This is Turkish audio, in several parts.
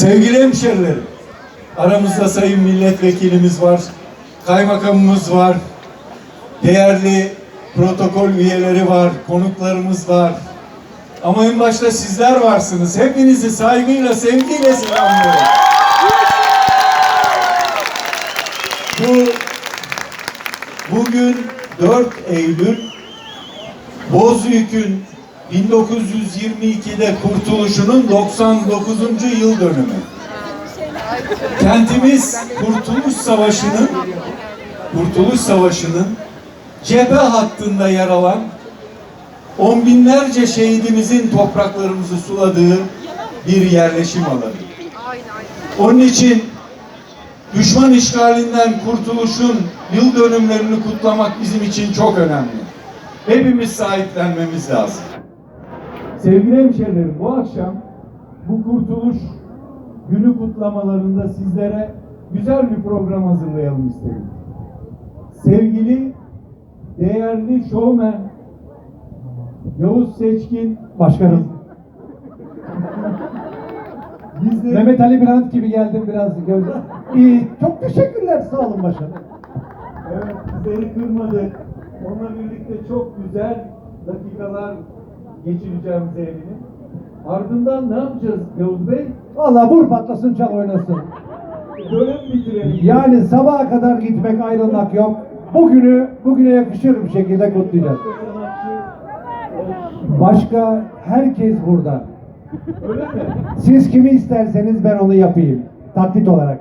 Sevgili hemşerilerim, aramızda sayın milletvekilimiz var, kaymakamımız var, değerli protokol üyeleri var, konuklarımız var. Ama en başta sizler varsınız. Hepinizi saygıyla, sevgiyle selamlıyorum. Bu bugün 4 Eylül Bozüyük'ün 1922'de kurtuluşunun 99. yıl dönümü. Kentimiz Kurtuluş Savaşı'nın Kurtuluş Savaşı'nın cephe hattında yer alan on binlerce şehidimizin topraklarımızı suladığı bir yerleşim alanı. Onun için düşman işgalinden kurtuluşun yıl dönümlerini kutlamak bizim için çok önemli. Hepimiz sahiplenmemiz lazım. Sevgili hemşehrilerim bu akşam bu kurtuluş günü kutlamalarında sizlere güzel bir program hazırlayalım istedim. Sevgili, değerli şovmen Yavuz Seçkin Başkanım. bizleri Mehmet Ali Birant gibi geldim biraz göz. İyi, çok teşekkürler. Sağ olun başkanım. Evet, bizleri kırmadı. Onunla birlikte çok güzel dakikalar geçireceğimize eminim. Ardından ne yapacağız Yavuz Bey? Vallahi vur patlasın çal oynasın. Mi bitirelim? Yani sabaha kadar gitmek ayrılmak yok. Bugünü bugüne yakışır bir şekilde kutlayacağız. Başka herkes burada. Öyle mi? Siz kimi isterseniz ben onu yapayım. Taklit olarak.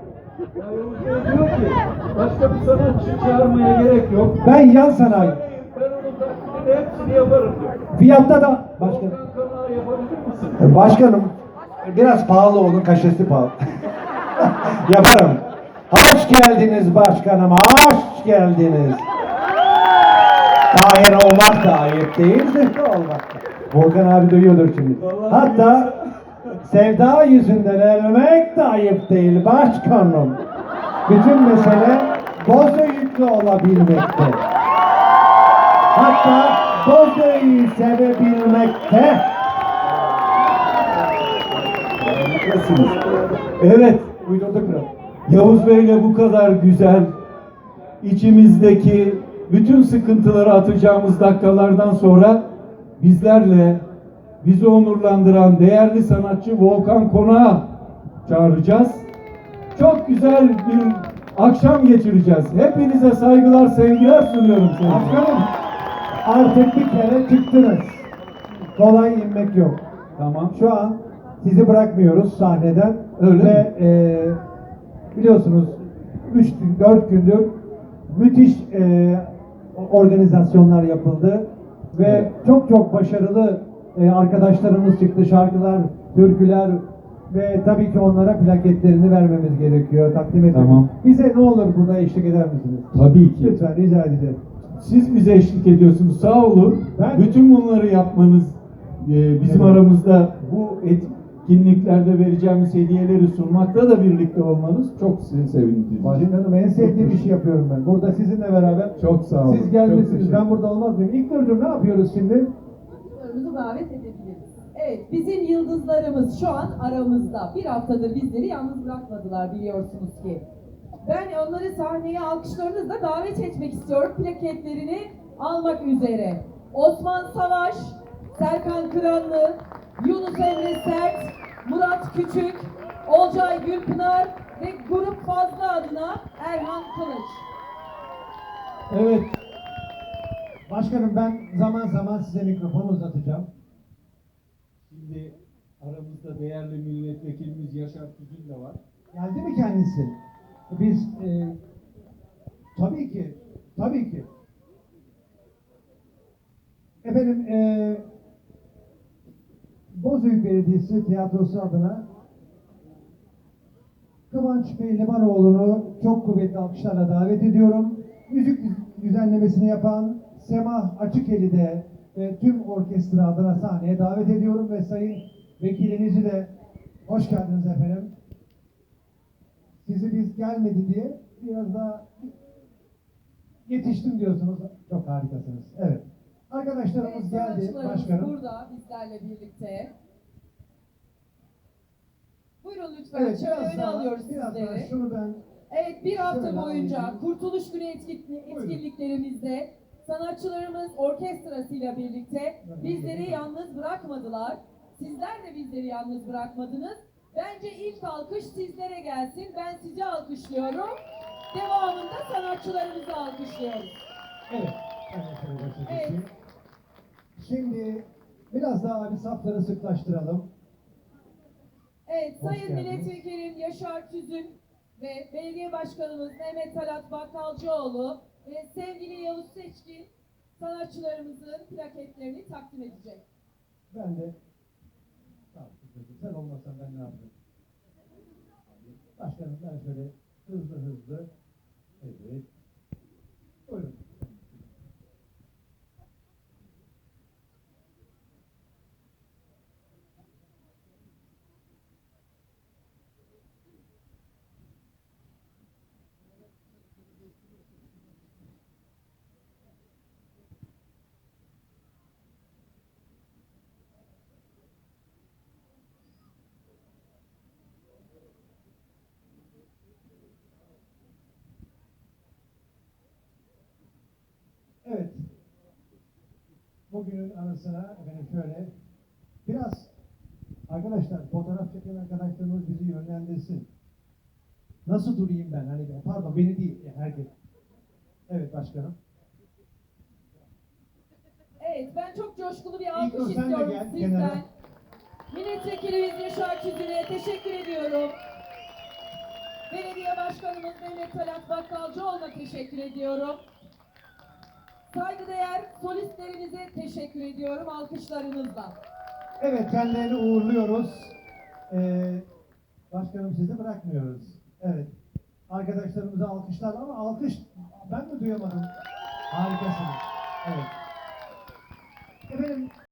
Ya Yavuz Bey diyor ki başka bir sanatçı çağırmaya gerek yok. Ben yan sanayi. Taklidini hepsini yaparım diyor. Fiyatta da başkanım. Volkan Kanağı yapabilir misin? Başkanım biraz pahalı onun kaşesi pahalı. Yaparım. Hoş geldiniz başkanım. Hoş geldiniz. Tahir olmak da ayıp değil, zırhlı olmak da. Volkan abi duyuyordur şimdi. Vallahi Hatta sevda yüzünden ölmek de ayıp değil başkanım. Bütün mesele Bozüyüklü olabilmekte. Hatta Bozüyük'ü sevebilmekte. Harikasınız. Evet, Uydurduk biraz. Yavuz Bey'le bu kadar güzel, içimizdeki bütün sıkıntıları atacağımız dakikalardan sonra bizlerle bizi onurlandıran değerli sanatçı Volkan Konağı çağıracağız. Çok güzel bir akşam geçireceğiz. Hepinize saygılar, sevgiler sunuyorum. Başkanım artık bir kere çıktınız. Kolay inmek yok. Tamam. Şu an sizi bırakmıyoruz sahneden. Öyle Ve mi? e, biliyorsunuz 3-4 gündür müthiş e, organizasyonlar yapıldı. Ve Evet. çok çok başarılı e, arkadaşlarımız çıktı. Şarkılar, türküler ve tabii ki onlara plaketlerini vermemiz gerekiyor. Takdim etmemiz. Tamam. Bize ne olur burada eşlik eder misiniz? Tabii ki. Lütfen rica edeceğiz. Siz bize eşlik ediyorsunuz. Sağ olun. Ben- Bütün bunları yapmanız e, bizim Evet. aramızda bu etkinliklerde vereceğimiz hediyeleri sunmakta da birlikte olmanız çok sizi sevindirici. Başkanım en sevdiğim işi yapıyorum ben. Burada sizinle beraber. Çok sağ olun. Siz gelmişsiniz. Ben burada olmaz mıyım? İlk Nurcuğum ne yapıyoruz şimdi? Yıldızlarımızı davet edebiliriz. Evet, bizim yıldızlarımız şu an aramızda. Bir haftadır bizleri yalnız bırakmadılar biliyorsunuz ki. Ben onları sahneye alkışlarınızla davet etmek istiyorum. Plaketlerini almak üzere. Osman Savaş, Serkan Kıranlı, Yunus Emre Sert, Murat Küçük, Olcay Gülpınar ve Grup Fazla adına Erhan Kılıç. Evet. Başkanım ben zaman zaman size mikrofonu uzatacağım. Şimdi aramızda değerli milletvekilimiz Yaşar Tüzün de var. Geldi mi kendisi? Biz e, tabii ki, tabii ki. Efendim, e, Bozüyük Belediyesi Tiyatrosu adına Kıvanç Bey Limanoğlu'nu çok kuvvetli alkışlarla davet ediyorum. Müzik düzenlemesini yapan Semah Açıkeli de ve tüm orkestra adına sahneye davet ediyorum ve sayın vekilinizi de hoş geldiniz efendim. Sizi biz gelmedi diye biraz daha yetiştim diyorsunuz. Çok harikasınız. Evet. Arkadaşlarımız Evet, geldi başkanım. burada bizlerle birlikte. Buyurun lütfen. Evet Şöyle biraz öne daha, alıyoruz biraz daha sizleri. şunu ben Evet bir hafta boyunca alayım. Kurtuluş Günü etkinlik- Buyurun. etkinliklerimizde sanatçılarımız orkestrasıyla birlikte bizleri yalnız bırakmadılar. Sizler de bizleri yalnız bırakmadınız. Bence ilk alkış sizlere gelsin. Ben sizi alkışlıyorum. Devamında sanatçılarımızı alkışlıyoruz. Evet. Evet. Şimdi biraz daha abi safları sıklaştıralım. Evet, Hoş Sayın geldiniz. Milletvekili Yaşar Tüzün ve Belediye Başkanımız Mehmet Talat Bakkalcıoğlu ve sevgili Yavuz Seçkin sanatçılarımızın plaketlerini takdim edecek. Ben de Kızım, sen olmasan ben ne yapayım? Başkanım ben şöyle hızlı hızlı evet. Buyurun. Evet. Bugünün anısına efendim şöyle biraz arkadaşlar fotoğraf çeken arkadaşlarımız bizi yönlendirsin. Nasıl durayım ben? Hani pardon beni değil herkes. Evet başkanım. Evet, ben çok coşkulu bir İlk alkış de istiyorum gel, sizden. kenara. Milletvekilimiz Yaşar Tüzün'e teşekkür ediyorum. Belediye Başkanımız Mehmet Talat Bakkalcıoğlu'na teşekkür ediyorum. Saygıdeğer solistlerimize teşekkür ediyorum alkışlarınızla. Evet kendilerini uğurluyoruz. Ee, başkanım sizi bırakmıyoruz. Evet. Arkadaşlarımıza alkışlar ama alkış ben mi duyamadım? Harikasınız. Evet. Efendim